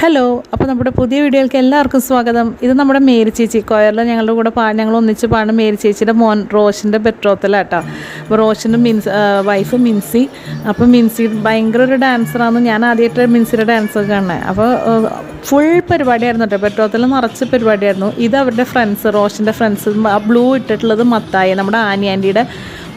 Hello അപ്പോൾ നമ്മുടെ പുതിയ വീഡിയോയിലേക്ക് എല്ലാവർക്കും സ്വാഗതം. ഇത് നമ്മുടെ മേരി ചേച്ചി കൊയറിൽ ഞങ്ങളുടെ കൂടെ പാ ഞങ്ങൾ ഒന്നിച്ച് പാടുന്ന മേരി ചേച്ചിയുടെ മോൻ റോഷന്റെ ബെട്രോത്തലാട്ടോ അപ്പോൾ റോഷന്റെ മിൻസ് വൈഫ് മിൻസി. അപ്പോൾ മിൻസി ഭയങ്കര ഒരു ഡാൻസറാണെന്ന് ഞാൻ ആദ്യമായിട്ട് മിൻസിയുടെ ഡാൻസ് കാണുന്നത് അപ്പോൾ ഫുൾ പരിപാടിയായിരുന്നു കേട്ടോ. ബെട്രോത്തൽ നിറച്ച് പരിപാടിയായിരുന്നു. ഇത് അവരുടെ ഫ്രണ്ട്സ് റോഷന്റെ ഫ്രണ്ട്സ് ബ്ലൂ ഇട്ടിട്ടുള്ളത് മത്തായി നമ്മുടെ ആനി ആന്റിയുടെ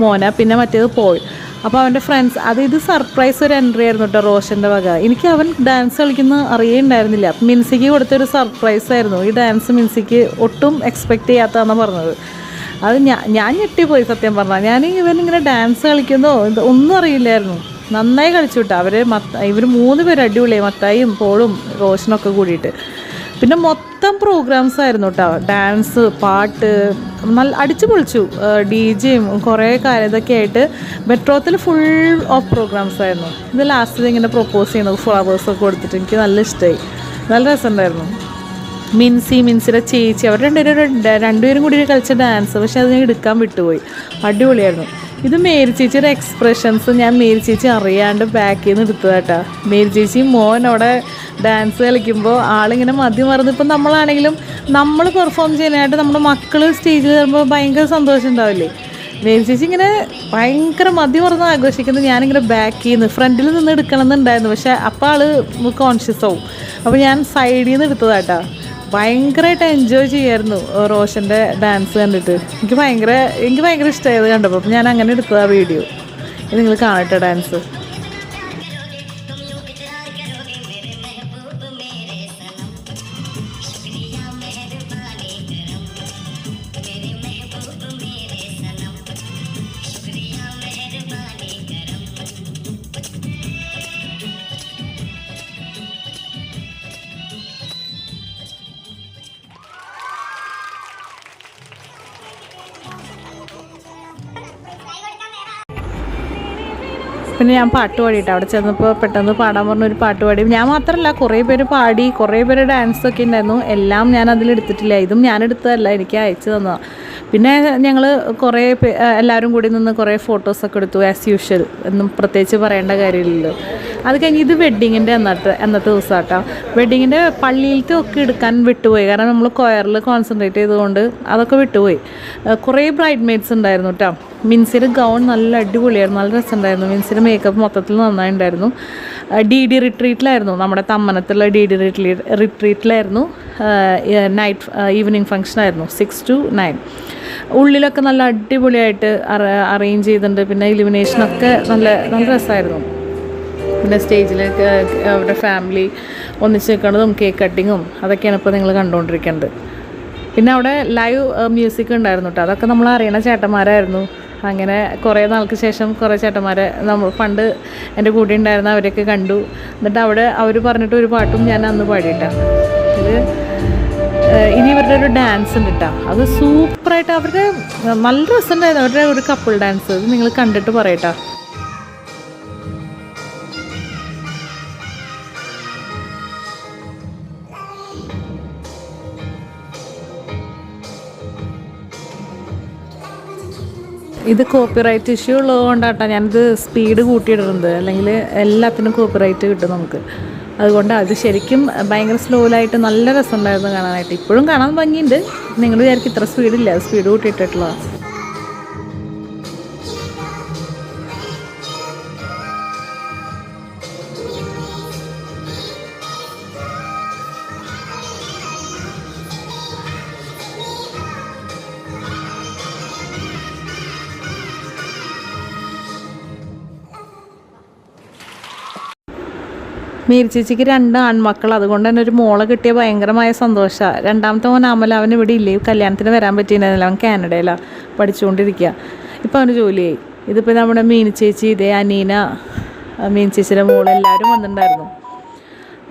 മോന. പിന്നെ മറ്റേത് പോൾ. അപ്പോൾ അവന്റെ ഫ്രണ്ട്സ് അത് ഇത് സർപ്രൈസ് ഒരു എൻട്രി ആയിരുന്നു കേട്ടോ റോഷന്റെ വക. എനിക്ക് അവൻ ഡാൻസ് കളിക്കുന്ന അറിയുണ്ടായിരുന്നില്ല. മിൻസിക്ക് കൊടുത്തൊരു സർപ്രൈസ് ആയിരുന്നു. ഈ ഡാൻസ് മിൻസിക്ക് ഒട്ടും എക്സ്പെക്റ്റ് ചെയ്യാത്തതാണ് പറഞ്ഞത്. അത് ഞാൻ ഞാൻ ഞെട്ടിപ്പോയി സത്യം പറഞ്ഞാൽ ഞാൻ ഇവൻ ഇങ്ങനെ ഡാൻസ് കളിക്കുന്നോ ഒന്നും അറിയില്ലായിരുന്നു. നന്നായി കളിച്ചു വിട്ടു അവർ മത്ത ഇവർ മൂന്ന് പേര് അടിപൊളിയായി. മത്തായും പോളും റോഷനൊക്കെ കൂടിയിട്ട്. പിന്നെ മൊത്തം പ്രോഗ്രാംസ് ആയിരുന്നു കേട്ടോ ഡാൻസ് പാട്ട് നല്ല അടിച്ചു പൊളിച്ചു ഡി ജെയും കുറേ കാര്യം ഇതൊക്കെ ആയിട്ട് മെട്രോത്തിൽ ഫുൾ ഓഫ് പ്രോഗ്രാംസ് ആയിരുന്നു. ഇത് ലാസ്റ്റിൽ ഇങ്ങനെ പ്രൊപ്പോസ് ചെയ്യുന്നത് ഫ്ലവേഴ്സൊക്കെ കൊടുത്തിട്ട് എനിക്ക് നല്ല ഇഷ്ടമായി നല്ല രസമുണ്ടായിരുന്നു. മിൻസി മിൻസിയുടെ ചേച്ചി അവർ രണ്ടുപേരും രണ്ടുപേരും കൂടി കളിച്ച ഡാൻസ് പക്ഷെ അത് ഞാൻ എടുക്കാൻ വിട്ടുപോയി. അടിപൊളിയായിരുന്നു. ഇത് മേരി ചേച്ചിയുടെ എക്സ്പ്രഷൻസ് ഞാൻ മേരി ചേച്ചി അറിയാണ്ട് ബാക്കിൽ നിന്ന് എടുത്തതാട്ടാ മേരി ചേച്ചി മോൻ അവിടെ ഡാൻസ് കളിക്കുമ്പോൾ ആളിങ്ങനെ മതി മറന്ന് ഇപ്പം നമ്മളാണെങ്കിലും നമ്മൾ പെർഫോം ചെയ്യാനായിട്ട് നമ്മുടെ മക്കൾ സ്റ്റേജിൽ വരുമ്പോൾ ഭയങ്കര സന്തോഷം ഉണ്ടാവില്ലേ? മേരി ചേച്ചി ഇങ്ങനെ ഭയങ്കര മതി മറന്ന് ആഘോഷിക്കുന്നത് ഞാനിങ്ങനെ ബാക്കിൽ നിന്ന് ഫ്രണ്ടിൽ നിന്ന് എടുക്കണം എന്നുണ്ടായിരുന്നു പക്ഷേ അപ്പോൾ ആൾ കോൺഷ്യസ് ആവും. അപ്പോൾ ഞാൻ സൈഡിൽ നിന്ന് എടുത്തതാട്ടാ ഭയങ്കരമായിട്ട് എൻജോയ് ചെയ്യായിരുന്നു റോഷന്റെ ഡാൻസ് കണ്ടിട്ട്. എനിക്ക് ഭയങ്കര എനിക്ക് ഭയങ്കര ഇഷ്ടമായത് കണ്ടപ്പോൾ ഞാൻ അങ്ങനെ എടുത്തതാണ് വീഡിയോ നിങ്ങൾ കാണട്ടെ ഡാൻസ് പിന്നെ ഞാൻ പാട്ട് പാടിയിട്ട് അവിടെ ചെന്നപ്പോൾ പെട്ടെന്ന് പാടാൻ പറഞ്ഞ ഒരു പാട്ട് പാടി. ഞാൻ മാത്രമല്ല കുറേ പേര് പാടി കുറേ പേര് ഡാൻസ് ഒക്കെ ഉണ്ടായിരുന്നു. എല്ലാം ഞാൻ അതിൽ എടുത്തിട്ടില്ല. ഇതും ഞാൻ എടുത്തതല്ല എനിക്ക് അയച്ചു തന്നതാണ് പിന്നെ ഞങ്ങൾ കുറേ എല്ലാവരും കൂടി നിന്ന് കുറേ ഫോട്ടോസൊക്കെ എടുത്തു ആസ് യൂഷ്വൽ എന്നും പ്രത്യേകിച്ച് പറയേണ്ട കാര്യമില്ലല്ലോ. അത് കഴിഞ്ഞ് ഇത് വെഡ്ഡിങ്ങിന്റെ അന്നത്തെ അന്നത്തെ ദിവസം കേട്ടോ വെഡ്ഡിങ്ങിന്റെ പള്ളിയിലത്തെ ഒക്കെ എടുക്കാൻ വിട്ടുപോയി. കാരണം നമ്മൾ കൊയറിൽ കോൺസെൻട്രേറ്റ് ചെയ്തുകൊണ്ട് അതൊക്കെ വിട്ടുപോയി. കുറേ ബ്രൈഡ് മെയ്ഡ്സ് ഉണ്ടായിരുന്നു കേട്ടോ മിൻസിയുടെ ഗൗൺ നല്ല അടിപൊളിയായിരുന്നു. നല്ല രസമുണ്ടായിരുന്നു. മിൻസിയുടെ മേക്കപ്പ് മൊത്തത്തിൽ നന്നായി ഉണ്ടായിരുന്നു ഡി ഡി റിട്രീറ്റിലായിരുന്നു നമ്മുടെ തമ്മനത്തുള്ള ഡി ഡി റിട്രീ റിട്രീറ്റിലായിരുന്നു നൈറ്റ് ഈവനിങ് ഫംഗ്ഷനായിരുന്നു സിക്സ് ടു നയൻ ഉള്ളിലൊക്കെ നല്ല അടിപൊളിയായിട്ട് അറേഞ്ച് ചെയ്തിട്ടുണ്ട്. പിന്നെ ഇലിമിനേഷനൊക്കെ നല്ല നല്ല രസമായിരുന്നു. പിന്നെ സ്റ്റേജിൽ അവരുടെ ഫാമിലി ഒന്നിച്ച് നിൽക്കുന്നതും കേക്ക് കട്ടിങ്ങും അതൊക്കെയാണ് ഇപ്പോൾ നിങ്ങൾ കണ്ടുകൊണ്ടിരിക്കുന്നത്. പിന്നെ അവിടെ ലൈവ് മ്യൂസിക് ഉണ്ടായിരുന്നു കേട്ടോ. അതൊക്കെ നമ്മൾ അറിയണ ചേട്ടന്മാരായിരുന്നു. അങ്ങനെ കുറേ നാൾക്ക് ശേഷം കുറേ ചേട്ടന്മാരെ നമ്മൾ പണ്ട് എന്റെ കൂടെ ഉണ്ടായിരുന്ന അവരെയൊക്കെ കണ്ടു. എന്നിട്ട് അവിടെ അവർ പറഞ്ഞിട്ട് ഒരു പാട്ടും ഞാൻ അന്ന് പാടിയിട്ടാണ് ഇത് ഇനി ഇവരുടെ ഒരു ഡാൻസ് ഉണ്ട് കേട്ടോ. അത് സൂപ്പറായിട്ട് അവരുടെ നല്ല രസമുണ്ടായിരുന്നു. അവരുടെ ഒരു കപ്പിൾ ഡാൻസ് നിങ്ങൾ കണ്ടിട്ട് പറയട്ടോ ഇത് കോപ്പിറൈറ്റ് ഇഷ്യൂ ഉള്ളതുകൊണ്ടാട്ടോ ഞാനിത് സ്പീഡ് കൂട്ടിയിടുന്നത്. അല്ലെങ്കിൽ എല്ലാത്തിനും കോപ്പിറൈറ്റ് കിട്ടും നമുക്ക്. അതുകൊണ്ട് അത് ശരിക്കും ഭയങ്കര സ്ലോയിലായിട്ട് നല്ല രസമുണ്ടായിരുന്നു കാണാനായിട്ട്. ഇപ്പോഴും കാണാൻ ഭംഗിയുണ്ട്. നിങ്ങൾ വിചാരിക്കും ഇത്ര സ്പീഡില്ല സ്പീഡ് കൂട്ടിയിട്ടിട്ടുള്ളതാണ് മീരി ചേച്ചിക്ക് രണ്ട് ആൺമക്കൾ അതുകൊണ്ട് തന്നെ ഒരു മോളെ കിട്ടിയ ഭയങ്കരമായ സന്തോഷമാണ് രണ്ടാമത്തെ മോൻ അമല അവൻ ഇവിടെ ഇല്ലേ? കല്യാണത്തിന് വരാൻ പറ്റിയില്ല അവൻ കാനഡയിലാണ് പഠിച്ചുകൊണ്ടിരിക്കുക ഇപ്പം അവന് ജോലിയായി. ഇതിപ്പോൾ നമ്മുടെ മീനി ചേച്ചി ഇതേ അനീന മീൻ ചേച്ചിയുടെ മോൾ എല്ലാവരും വന്നിട്ടുണ്ടായിരുന്നു.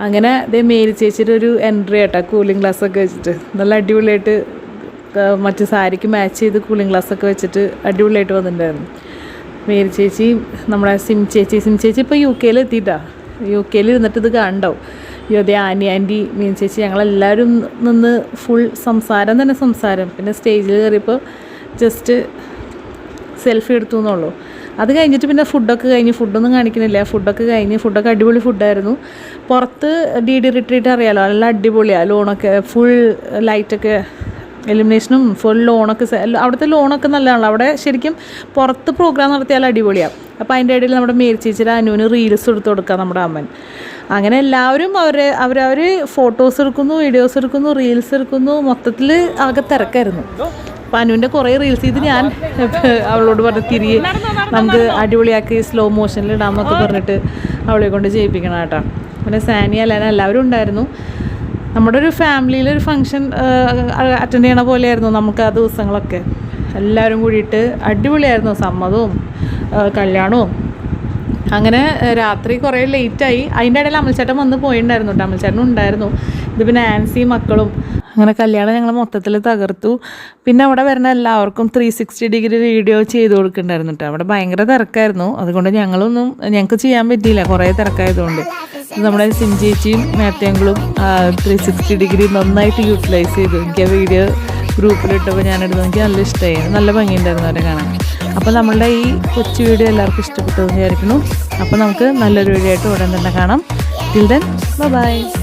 അങ്ങനെ ഇതേ മേരി ചേച്ചിയുടെ ഒരു എൻട്രി ആട്ടോ കൂളിംഗ് ഗ്ലാസ് ഒക്കെ വെച്ചിട്ട്. നല്ല അടിപൊളിയായിട്ട് മറ്റു സാരിക്ക് മാച്ച് ചെയ്ത് കൂളിംഗ് ഗ്ലാസ് ഒക്കെ വെച്ചിട്ട് അടിപൊളിയായിട്ട് വന്നിട്ടുണ്ടായിരുന്നു. മേരി ചേച്ചി നമ്മുടെ സിം ചേച്ചി സിം ചേച്ചി ഇപ്പോൾ യു കെയിൽ എത്തിയിട്ടാ. യു കെയിൽ ഇരുന്നിട്ട് ഇത് കണ്ടോ? യോ ആനി ആന്റി മീൻ ചേച്ചി ഞങ്ങളെല്ലാവരും നിന്ന് ഫുൾ സംസാരം തന്നെ സംസാരം. പിന്നെ സ്റ്റേജിൽ കയറിയപ്പോൾ ജസ്റ്റ് സെൽഫി എടുത്തു എന്നുള്ളൂ. അത് കഴിഞ്ഞിട്ട് പിന്നെ ഫുഡൊക്കെ കഴിഞ്ഞ് ഫുഡൊന്നും കാണിക്കുന്നില്ല. ഫുഡൊക്കെ കഴിഞ്ഞ് ഫുഡൊക്കെ അടിപൊളി ഫുഡായിരുന്നു പുറത്ത് ഡി ഡി റിട്രീറ്റ് അറിയാലോ? നല്ല അടിപൊളിയാണ് ലോണൊക്കെ ഫുൾ ലൈറ്റൊക്കെ എലിമിനേഷനും ഫുൾ ലോണൊക്കെ അവിടുത്തെ ലോണൊക്കെ നല്ലതാണല്ലോ. അവിടെ ശരിക്കും പുറത്ത് പ്രോഗ്രാം നടത്തിയാൽ അടിപൊളിയാണ് അപ്പോൾ അതിന്റെ ഇടയിൽ നമ്മുടെ മേരി ചേച്ചിയുടെ അനുവിന് റീൽസ് എടുത്ത് കൊടുക്കുക നമ്മുടെ അമ്മൻ. അങ്ങനെ എല്ലാവരും അവരെ അവരവർ ഫോട്ടോസ് എടുക്കുന്നു വീഡിയോസ് എടുക്കുന്നു റീൽസ് എടുക്കുന്നു. മൊത്തത്തിൽ ആകെ തിരക്കായിരുന്നു. അപ്പോൾ അനുവിന്റെ കുറേ റീൽസ് ഇത് ഞാൻ അവളോട് പറഞ്ഞ് തിരികെ നമുക്ക് അടിപൊളിയാക്കി സ്ലോ മോഷനിൽ ഇടാമെന്നൊക്കെ പറഞ്ഞിട്ട് അവളെ കൊണ്ട് ചെയ്യിപ്പിക്കണം കേട്ടോ. പിന്നെ സാനിയ അല്ലാതെ എല്ലാവരും ഉണ്ടായിരുന്നു. നമ്മുടെ ഒരു ഫാമിലിയിൽ ഒരു ഫംഗ്ഷൻ അറ്റൻഡ് ചെയ്യണ പോലെയായിരുന്നു നമുക്ക് ആ ദിവസങ്ങളൊക്കെ. എല്ലാവരും കൂടിയിട്ട് അടിപൊളിയായിരുന്നു. സമ്മതവും കല്യാണവും. അങ്ങനെ രാത്രി കുറേ ലേറ്റായി അതിന്റെ ഇടയിൽ അമൽച്ചേട്ടൻ വന്ന് പോയിട്ടുണ്ടായിരുന്നു കേട്ടോ അമൽച്ചേട്ടനും ഉണ്ടായിരുന്നു. ഇത് പിന്നെ ആൻസി മക്കളും. അങ്ങനെ കല്യാണം ഞങ്ങൾ മൊത്തത്തിൽ തകർത്തു. പിന്നെ അവിടെ വരുന്ന എല്ലാവർക്കും ത്രീ സിക്സ്റ്റി ഡിഗ്രി വീഡിയോ ചെയ്ത് കൊടുക്കുന്നുണ്ടായിരുന്നു കേട്ടോ അവിടെ ഭയങ്കര തിരക്കായിരുന്നു. അതുകൊണ്ട് ഞങ്ങളൊന്നും ഞങ്ങൾക്ക് ചെയ്യാൻ പറ്റിയില്ല. കുറേ തിരക്കായതുകൊണ്ട്. നമ്മുടെ സിഞ്ചേച്ചിയും മേത്തേങ്കളും ത്രീ സിക്സ്റ്റി ഡിഗ്രി നന്നായിട്ട് യൂട്ടിലൈസ് ചെയ്തു. എനിക്ക് ആ വീഡിയോ ഗ്രൂപ്പിലിട്ടപ്പോൾ ഞാനെടുത്തു എനിക്ക് നല്ല ഇഷ്ടമായി നല്ല ഭംഗിയുണ്ടായിരുന്നു അവരെ കാണാൻ. അപ്പോൾ നമ്മളുടെ ഈ കൊച്ചു വീഡിയോ എല്ലാവർക്കും ഇഷ്ടപ്പെട്ടു വിചാരിക്കുന്നു. അപ്പോൾ നമുക്ക് നല്ലൊരു വീഡിയോ ആയിട്ട് ഉടൻ തന്നെ കാണാം. Till then bye